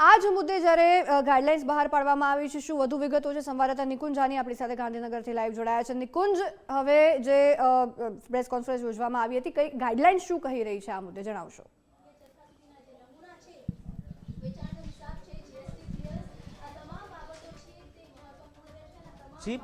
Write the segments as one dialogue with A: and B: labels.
A: આ જ મુદ્દે જ્યારે ગાઈડલાઇન્સ બહાર પાડવામાં આવી છે, શું વધુ વિગતો છે, સંવાદદાતા નિકુંજ જાની આપણી સાથે ગાંધીનગરથી લાઈવ જોડાયા છે. નિકુંજ, હવે જે પ્રેસ કોન્ફરન્સ યોજવામાં આવી હતી, કઈ ગાઈડલાઇન્સ શું કહી રહી છે આ મુદ્દે, જણાવશો?
B: જી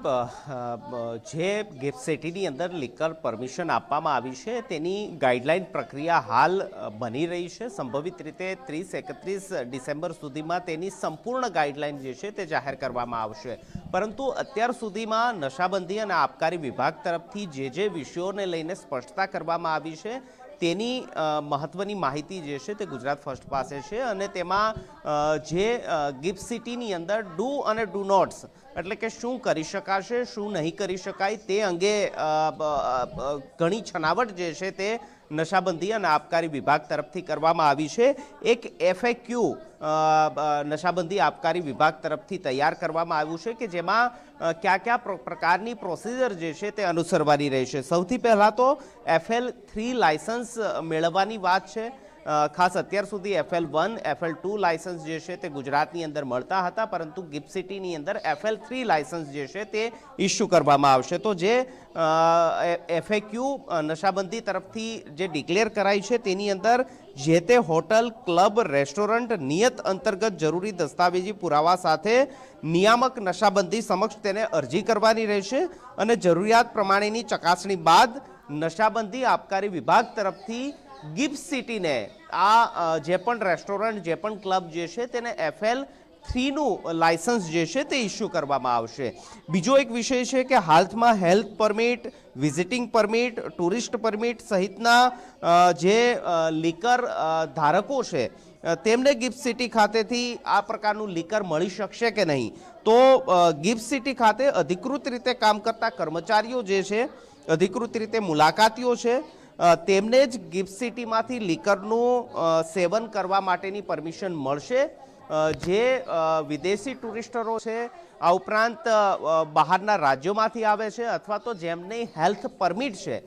B: જે ગિફ્ટ સિટીની અંદર લિકર પરમિશન આપવામાં આવી છે, તેની ગાઈડલાઈન પ્રક્રિયા હાલ બની રહી છે. સંભવિત રીતે ત્રીસ એકત્રીસ ડિસેમ્બર સુધીમાં તેની સંપૂર્ણ ગાઈડલાઈન જે છે તે જાહેર કરવામાં આવશે. પરંતુ અત્યાર સુધીમાં નશાબંધી અને આબકારી વિભાગ તરફથી જે જે વિષયોને લઈને સ્પષ્ટતા કરવામાં આવી છે તેની મહત્ત્વની માહિતી જે છે તે ગુજરાત ફર્સ્ટ પાસે છે અને તેમાં જે ગિફ્ટ સિટીની અંદર ડુ અને ડુ નોટ્સ એટલે કે શું કરી શકાશે, શું નહીં કરી શકાય તે અંગે ઘણી છનાવટ જે છે તે નશાબંધી અને આબકારી વિભાગ તરફથી કરવામાં આવી છે. એક એફએક્યુ નશાબંધી આબકારી વિભાગ તરફથી તૈયાર કરવામાં આવ્યું છે કે જેમાં કયા કયા પ્રકારની પ્રોસિજર જે છે તે અનુસરવાની રહેશે. સૌથી પહેલાં તો એફએલ થ્રી લાયસન્સ મેળવવાની વાત છે. ખાસ અત્યાર સુધી FL one FL two licence જે છે તે ગુજરાતની અંદર મળતા હતા, પરંતુ ગિફ્ટ સિટીની અંદર એફએલ થ્રી લાયસન્સ જે છે તે ઇસ્યુ કરવામાં આવશે. તો જે એફએક્યુ નશાબંધી તરફથી જે ડિક્લેર કરાઈ છે તેની અંદર જે તે હોટલ, ક્લબ, રેસ્ટોરન્ટ નિયત અંતર્ગત જરૂરી દસ્તાવેજી પુરાવા સાથે નિયામક નશાબંધી સમક્ષ તેને અરજી કરવાની રહેશે અને જરૂરિયાત પ્રમાણેની ચકાસણી બાદ નશાબંધી આબકારી વિભાગ તરફથી ગિફ્ટ સિટીને આ જે પણ રેસ્ટોરન્ટ, જે પણ ક્લબ જે છે તેને એફએલ થ્રીનું લાયસન્સ જે છે તે ઇસ્યુ કરવામાં આવશે. બીજો એક વિષય છે કે હાલમાં health permit, visiting permit, tourist permit સહિતના જે લીકર ધારકો છે તેમને ગિફ્ટ સિટી ખાતેથી આ પ્રકારનું લીકર મળી શકશે કે નહીં? તો ગિફ્ટ સિટી ખાતે અધિકૃત રીતે કામ કરતા કર્મચારીઓ જે છે, અધિકૃત રીતે મુલાકાતીઓ છે તેમને જ ગિફ્ટ સિટીમાંથી લીકરનું સેવન કરવા માટેની પરમિશન મળશે. જે વિદેશી ટુરિસ્ટરો છે, આ ઉપરાંત બહારના રાજ્યોમાંથી આવે છે અથવા તો જેમની હેલ્થ પરમિટ છે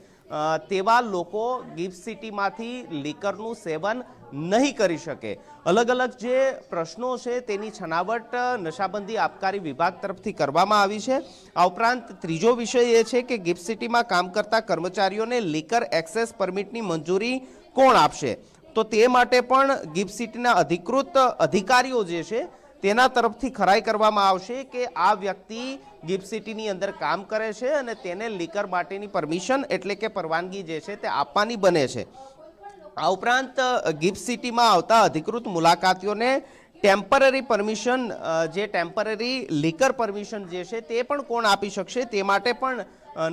B: તેવા લોકો ગિફ્ટ સિટીમાંથી લીકરનું સેવન નહીં કરી શકે. અલગ અલગ જે પ્રશ્નો છે તેની છનાવટ નશાબંધી આબકારી વિભાગ તરફથી કરવામાં આવી છે. આ ઉપરાંત ત્રીજો વિષય એ છે કે ગિફ્ટ સિટીમાં કામ કરતા કર્મચારીઓને લીકર એક્સેસ પરમિટની મંજૂરી કોણ આપશે? તો તે માટે પણ ગિફ્ટ સિટીના અધિકૃત અધિકારીઓ જે છે તેના તરફથી ખરાઈ કરવામાં આવશે કે આ વ્યક્તિ ગિફ્ટ સિટીની અંદર કામ કરે છે અને તેને લીકર માટેની પરમિશન એટલે કે પરવાનગી જે છે તે આપવાની બને છે. આ ઉપરાંત ગિફ્ટ સિટીમાં આવતા અધિકૃત મુલાકાતીઓને ટેમ્પરરી પરમિશન જે ટેમ્પરરી લીકર પરમિશન જે છે તે પણ કોણ આપી શકશે તે માટે પણ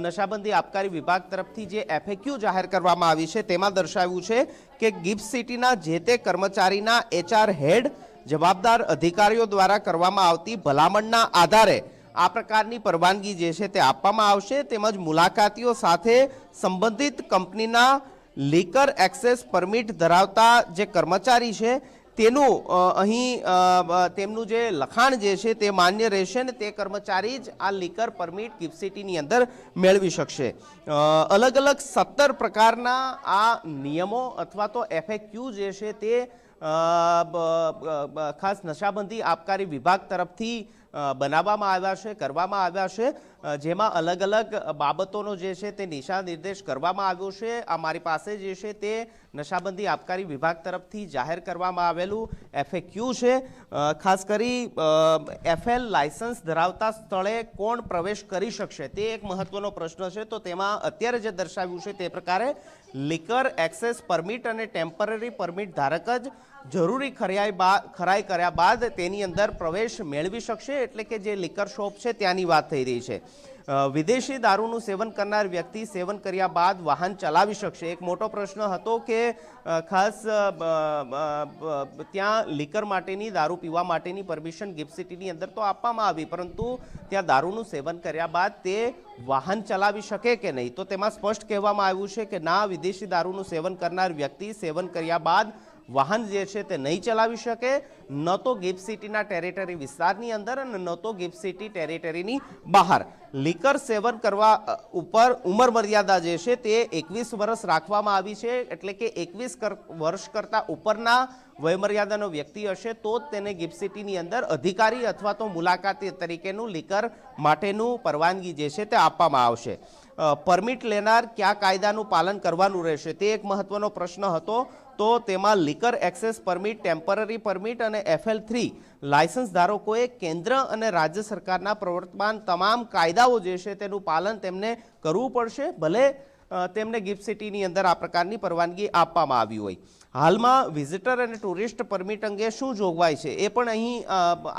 B: નશાબંધી આબકારી વિભાગ તરફથી જે એફએક્યુ જાહેર કરવામાં આવી છે તેમાં દર્શાવ્યું છે કે ગિફ્ટ સિટીના જે તે કર્મચારીના એચઆર હેડ જવાબદાર અધિકારીઓ દ્વારા કરવામાં આવતી ભલામણના આધારે આ પ્રકારની પરવાનગી જે છે તે આપવામાં આવશે. તેમજ મુલાકાતીઓ સાથે સંબંધિત કંપનીના લીકર એક્સેસ પરમિટ ધરાવતા જે કર્મચારી છે, તેનું અહીં તેમનું જે લખાણ જે છે તે માન્ય રહેશે ને તે કર્મચારી જ આ લીકર પરમિટ ગિફ્ટ સિટીની અંદર મેળવી શકશે. અલગ અલગ સત્તર પ્રકારના આ નિયમો અથવા તો એફએક્યુ જે છે તે ખાસ નશાબંધી આબકારી વિભાગ તરફથી બનાવવામાં આવ્યા છે, કરવામાં આવ્યા છે. જેમાં અલગ અલગ બાબતોનો જે છે તે દિશા નિર્દેશ કરવામાં આવ્યો છે. આ મારી પાસે જે છે તે નશાબંધી આબકારી વિભાગ તરફથી જાહેર કરવામાં આવેલું એફએક્યુ છે. ખાસ કરી એફએલ લાયસન્સ ધરાવતા સ્થળે કોણ પ્રવેશ કરી શકશે? તે એક મહત્વનો પ્રશ્ન છે. તો તેમાં અત્યારે જે દર્શાવ્યું છે તે પ્રકારે લિકર એક્સેસ પરમિટ અને ટેમ્પરરી પરમિટ ધારક જ જરૂરી ખરાઈ બાદ ખરાઈ કર્યા બાદ તેની અંદર પ્રવેશ મેળવી શકશે? એટલે કે જે લિકર શોપ છે, ત્યાંની વાત થઈ રહી છે. વિદેશી દારૂનું સેવન કરનાર વ્યક્તિ સેવન કર્યા બાદ વાહન ચલાવી શકશે. એક મોટો પ્રશ્ન હતો કે ખાસ ત્યાં લિકર માટેની, દારૂ પીવા માટેની પરમિશન ગિફ્ટ સિટીની અંદર તો આપવામાં આવી, પરંતુ ત્યાં દારૂનું સેવન કર્યા બાદ તે વાહન ચલાવી શકે કે નહીં? તો તેમાં સ્પષ્ટ કહેવામાં આવ્યું છે કે ના, વિદેશી દારૂનું સેવન કરનાર વ્યક્તિ સેવન કર્યા બાદ વાહન જે છે તે નહીં ચલાવી શકે, ન તો ગિફ્ટ સિટીના ટેરેટરી વિસ્તારની અંદર અને ન તો ગિફ્ટ સિટી ટેરેટરીની બહાર. લીકર સેવન કરવા ઉપર ઉંમર મર્યાદા જે છે તે એકવીસ વર્ષ રાખવામાં આવી છે. એટલે કે એકવીસ વર્ષ કરતાં ઉપરના વયમર્યાદાનો વ્યક્તિ હશે તો જ તેને ગિફ્ટ સિટીની અંદર અધિકારી અથવા તો મુલાકાતી તરીકેનું લિકર માટેનું પરવાનગી જે છે તે આપવામાં આવશે. પરમિટ લેનાર કયા કાયદાનું પાલન કરવાનું રહેશે તે એક મહત્વનો પ્રશ્ન હતો. તો તેમાં liquor access permit, temporary permit અને એફએલ થ્રી લાયસન્સ ધારકોએ કેન્દ્ર અને રાજ્ય સરકારના પ્રવર્તમાન તમામ કાયદાઓ જે છે તેનું પાલન તેમને કરવું પડશે, ભલે તેમને ગિફ્ટ સિટીની અંદર આ પ્રકારની પરવાનગી આપવામાં આવી હોય. હાલમાં વિઝિટર અને ટુરિસ્ટ પરમિટ અંગે શું જોગવાઈ છે એ પણ અહીં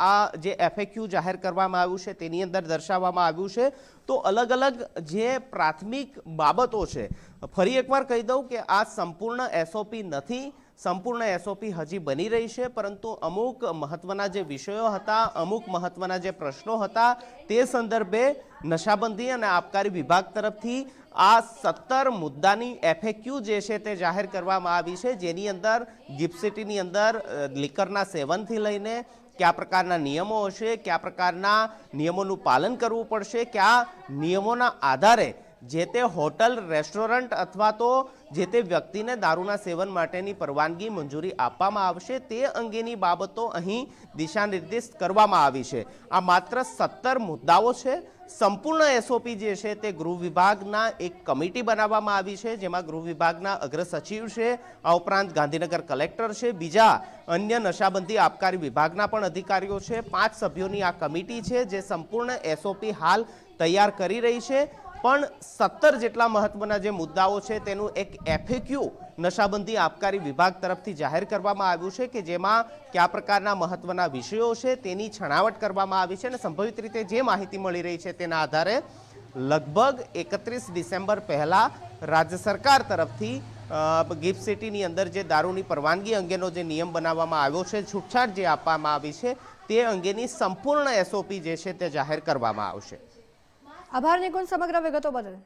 B: આ જે એફએક્યુ જાહેર કરવામાં આવ્યું છે તેની અંદર દર્શાવવામાં આવ્યું છે. તો અલગ અલગ જે પ્રાથમિક બાબતો છે, ફરી એકવાર કહી દઉં કે આ સંપૂર્ણ એસઓપી નથી. સંપૂર્ણ એસઓપી હજી બની રહી છે, પરંતુ અમુક મહત્વના જે વિષયો હતા, અમુક મહત્વના જે પ્રશ્નો હતા, તે સંદર્ભે નશાબંધી અને આબકારી વિભાગ તરફથી આ સત્તર મુદ્દાની એફએક્યુ જે છે તે જાહેર કરવામાં આવી છે, જેની અંદર ગિફ્ટ સિટીની અંદર લિકરના સેવનથી લઈને કયા પ્રકારના નિયમો હશે, કયા પ્રકારના નિયમોનું પાલન કરવું પડશે, કયા નિયમોના આધારે જે તે હોટલ, રેસ્ટોરન્ટ અથવા તો જે તે વ્યક્તિને દારૂના સેવન માટેની પરવાનગી મંજૂરી આપવામાં આવશે, તે અંગેની બાબતો અહીં દિશા નિર્દેશ કરવામાં આવી છે. આ માત્ર સત્તર મુદ્દાઓ છે. સંપૂર્ણ એસઓપી જે છે તે ગૃહ વિભાગના એક કમિટી બનાવવામાં આવી છે, જેમાં ગૃહ વિભાગના અગ્ર સચિવ છે, આ ઉપરાંત ગાંધીનગર કલેક્ટર છે, બીજા અન્ય નશાબંધી આબકારી વિભાગના પણ અધિકારીઓ છે. પાંચ સભ્યોની આ કમિટી છે, જે સંપૂર્ણ એસઓપી હાલ તૈયાર કરી રહી છે. પણ સત્તર જેટલા મહત્વના જે મુદ્દાઓ છે તેનું એક એફએક્યુ નશાબંધી આબકારી વિભાગ તરફથી જાહેર કરવામાં આવ્યું છે કે જેમાં કયા પ્રકારના મહત્વના વિષયો છે તેની છણાવટ કરવામાં આવી છે અને સંભવિત રીતે જે માહિતી મળી રહી છે તેના આધારે લગભગ એકત્રીસ ડિસેમ્બર પહેલા રાજ્ય સરકાર તરફથી ગિફ્ટ સિટીની અંદર જે દારૂની પરવાનગી અંગેનો જે નિયમ બનાવવામાં આવ્યો છે, છૂટછાટ જે આપવામાં આવી છે તે અંગેની સંપૂર્ણ એસઓપી જે છે તે જાહેર કરવામાં આવશે.
A: આભાર નિકુંજ સમગ્ર વિગતો બદલ.